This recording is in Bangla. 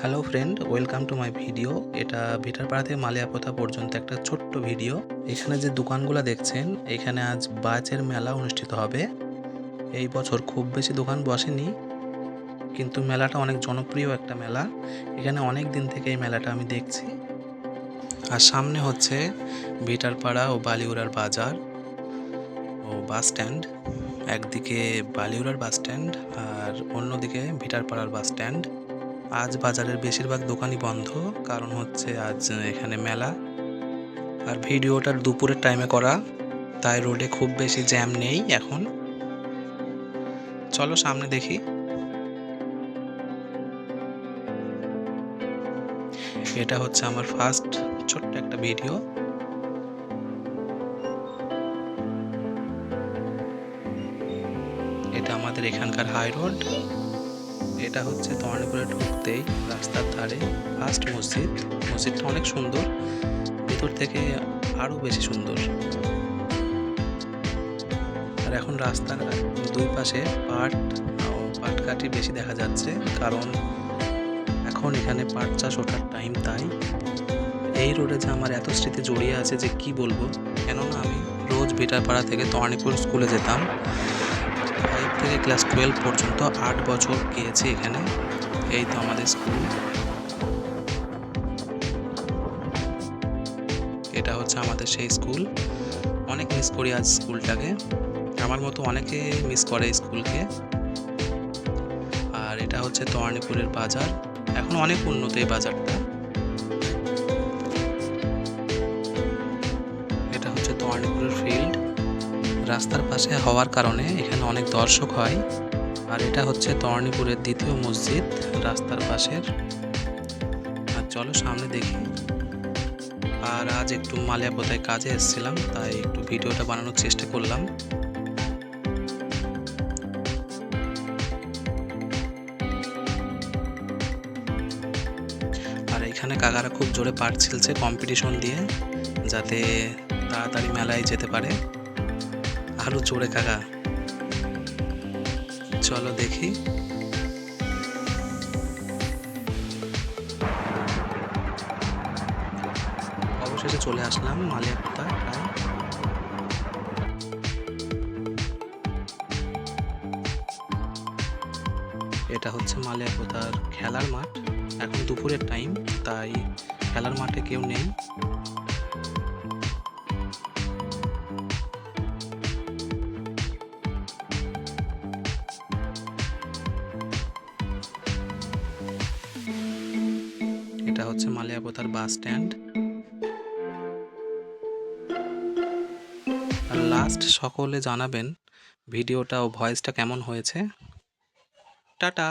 Hello friend welcome to my video এটা ভিটারপাড়া থেকে মালিয়াপোতা পর্যন্ত একটা ছোট্ট ভিডিও এখানে যে দোকানগুলো দেখছেন, এখানে আজ বাজের মেলা অনুষ্ঠিত হবে। এই বছর খুব বেশি দোকান বসেনি, কিন্তু মেলাটা অনেক জনপ্রিয় একটা মেলা। এখানে অনেক দিন থেকে এই মেলাটা আমি দেখছি। আর সামনে হচ্ছে ভিটারপাড়া ও বালিউড়ার বাজার ও বাস স্ট্যান্ড। একদিকে বালিউড়ার বাস স্ট্যান্ড আর অন্যদিকে ভিটারপাড়ার বাস স্ট্যান্ড। আজ বাজারের বেশিরভাগ দোকানই বন্ধ, কারণ হচ্ছে আজ এখানে মেলা। আর ভিডিওটা দুপুরের টাইমে করা, তাই রোডে খুব বেশি জ্যাম নেই এখন। চলো সামনে দেখি। এটা হচ্ছে আমার ফার্স্ট ছোট্ট একটা ভিডিও এটা আমাদের এখানকার হাই রোড এটা হচ্ছে তর্ণপুরে ঢুকতেই রাস্তার ধারে ফার্স্ট মসজিদ। মসজিদটা অনেক সুন্দর। ভিতর থেকে আরও বেশি সুন্দর। আর এখন রাস্তার দুই পাশে পাট ও পাটকাঠি বেশি দেখা যাচ্ছে। কারণ এখন এখানে পাট চাষ ওঠার টাইম তাই। এই রোডে যে আমার এত স্মৃতি জড়িয়ে আছে যে কি বলব? কেননা আমি রোজ ভিটারপাড়া থেকে তর্ণিপুর স্কুলে যেতাম। থেকে ক্লাস টুয়েলভ পর্যন্ত আট বছর গিয়েছি এখানে। এই তো আমাদের স্কুল এটা হচ্ছে আমাদের সেই স্কুল অনেক মিস করি আজ স্কুলটাকে আমার মতো অনেকে মিস করে স্কুলকে আর এটা হচ্ছে তোয়ানিপুরের বাজার। এখন অনেক উন্নত এই বাজারটা। রাস্তার পাশে হওয়ার কারণে এখানে অনেক দর্শক হয়। আর এটা হচ্ছে তর্ণীপুরের দ্বিতীয় মসজিদ, রাস্তার পাশের। আর চলো সামনে দেখি। আর আজ একটু মালিয়াপোতায় কাজে এসেছিলাম, তাই একটু ভিডিওটা বানানোর চেষ্টা করলাম। আর এখানে কাকারা খুব জোরে পাট ছিলছে কম্পিটিশন দিয়ে, যাতে তাড়াতাড়ি মেলায় যেতে পারে। আরও জোরে কাকা। চলো দেখি। অবশেষে চলে আসলাম মালিয়াপুতা প্রায়। এটা হচ্ছে মালিয়াপুতার খেলার মাঠ। এখন দুপুরের টাইম তাই খেলার মাঠে কেউ নেই। হচ্ছে মালিয়াপোতার বাস স্ট্যান্ড। আর লাস্ট সকলে জানাবেন ভিডিওটা ও ভয়েসটা কেমন হয়েছে। টাটা।